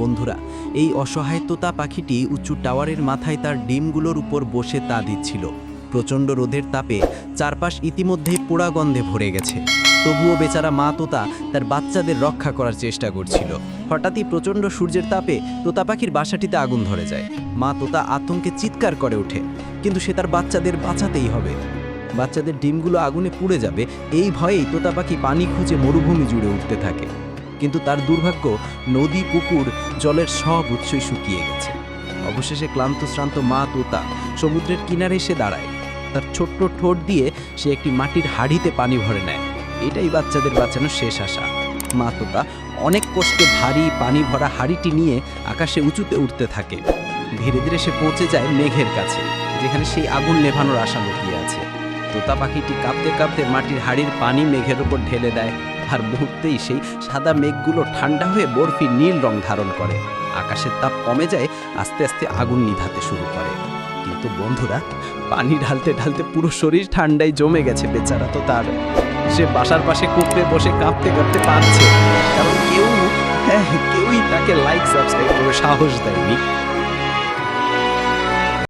বন্ধুরা, এই অসহায় তোতা পাখিটি উঁচু টাওয়ারের মাথায় তার ডিমগুলোর উপর বসে তা দিচ্ছিল। প্রচণ্ড রোদের তাপে চারপাশ ইতিমধ্যেই পোড়া গন্ধে ভরে গেছে। তবুও বেচারা মা তোতা তার বাচ্চাদের রক্ষা করার চেষ্টা করছিল। হঠাৎই প্রচণ্ড সূর্যের তাপে তোতা পাখির বাসাটিতে আগুন ধরে যায়। মা তোতা আতঙ্কে চিৎকার করে ওঠে, কিন্তু সে তার বাচ্চাদের বাঁচাতেই হবে। বাচ্চাদের ডিমগুলো আগুনে পুড়ে যাবে, এই ভয়েই তোতা পাখি পানি খুঁজে মরুভূমি জুড়ে উঠতে থাকে। কিন্তু তার দুর্ভাগ্য নদী, পুকুর, জলের সব উৎসই শুকিয়ে গেছে। অবশেষে ক্লান্ত, শ্রান্ত মা তোতা সমুদ্রের কিনারে এসে দাঁড়ায়। তার ছোট্ট ঠোঁট দিয়ে সে একটি মাটির হাড়িতে পানি ভরে নেয়। এটাই বাচ্চাদের বাঁচানোর শেষ আশা। মা তোতা অনেক কষ্টে ভারী পানি ভরা হাড়িটি নিয়ে আকাশে উঁচুতে উঠতে থাকে। ধীরে ধীরে সে পৌঁছে যায় মেঘের কাছে, যেখানে সেই আগুন নেভানোর আশা লুকিয়ে আছে। তোতা পাখিটি কাঁপতে কাঁপতে মাটির হাড়ির পানি মেঘের ওপর ঢেলে দেয়। আর মুহূর্তেই সেই সাদা মেঘগুলো ঠান্ডা হয়ে বরফি নীল রং ধারণ করে। আকাশের তাপ কমে যায়, আস্তে আস্তে আগুন নিভাতে শুরু করে। কিন্তু বন্ধুরা, পানি ঢালতে ঢালতে পুরো শরীর ঠান্ডায় জমে গেছে, বেচারা তো তার। সে বাসার পাশে কুপড়ে বসে কাঁপতে কাঁপতে পারছে। কারণ কেউ হ্যাঁ কেউই তাকে লাইক সাবস্ক্রাইব করে সাহস দেয়নি।